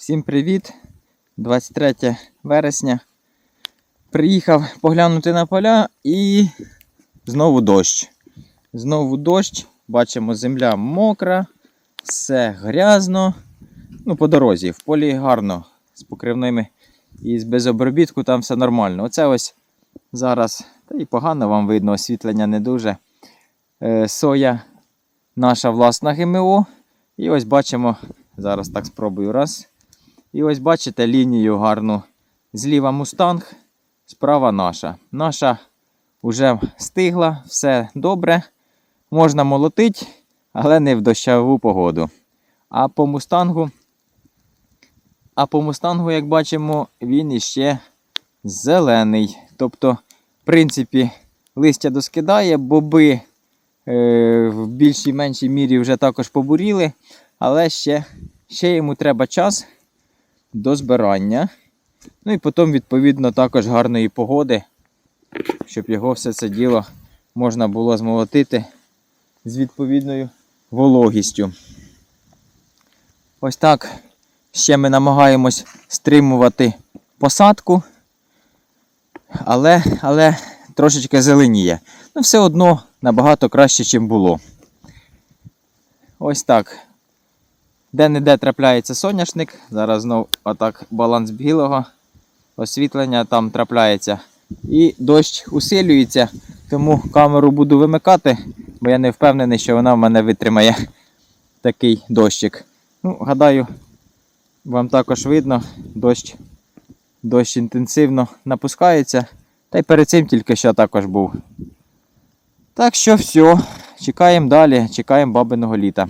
Всім привіт! 23 вересня. Приїхав поглянути на поля і знову дощ. Знову дощ. Бачимо, земля мокра, все грязно. Ну, по дорозі, в полі гарно, з покривними і з безобробітку там все нормально. Оце ось зараз, та і погано вам видно, освітлення не дуже. Е, соя наша власна ГМО. І ось бачимо, зараз так спробую раз. І ось бачите лінію гарну. Зліва мустанг, справа наша. Наша вже стигла, все добре. Можна молотити, але не в дощову погоду. А по мустангу, а по мустангу, як бачимо, він іще зелений. Тобто, в принципі, листя доскидає, боби е, в більшій меншій мірі вже також побуріли, але ще, ще йому треба час до збирання. Ну і потім, відповідно, також гарної погоди, щоб його все це діло можна було змолотити з відповідною вологістю. Ось так ще ми намагаємось стримувати посадку, але, але трошечки зеленіє. Ну, все одно набагато краще, ніж було. Ось так. Де-не-де трапляється соняшник. Зараз знов отак баланс білого освітлення там трапляється. І дощ усилюється, тому камеру буду вимикати, бо я не впевнений, що вона в мене витримає такий дощик. Ну, гадаю, вам також видно, дощ, дощ інтенсивно напускається. Та й перед цим тільки що також був. Так що все, чекаємо далі, чекаємо бабиного літа.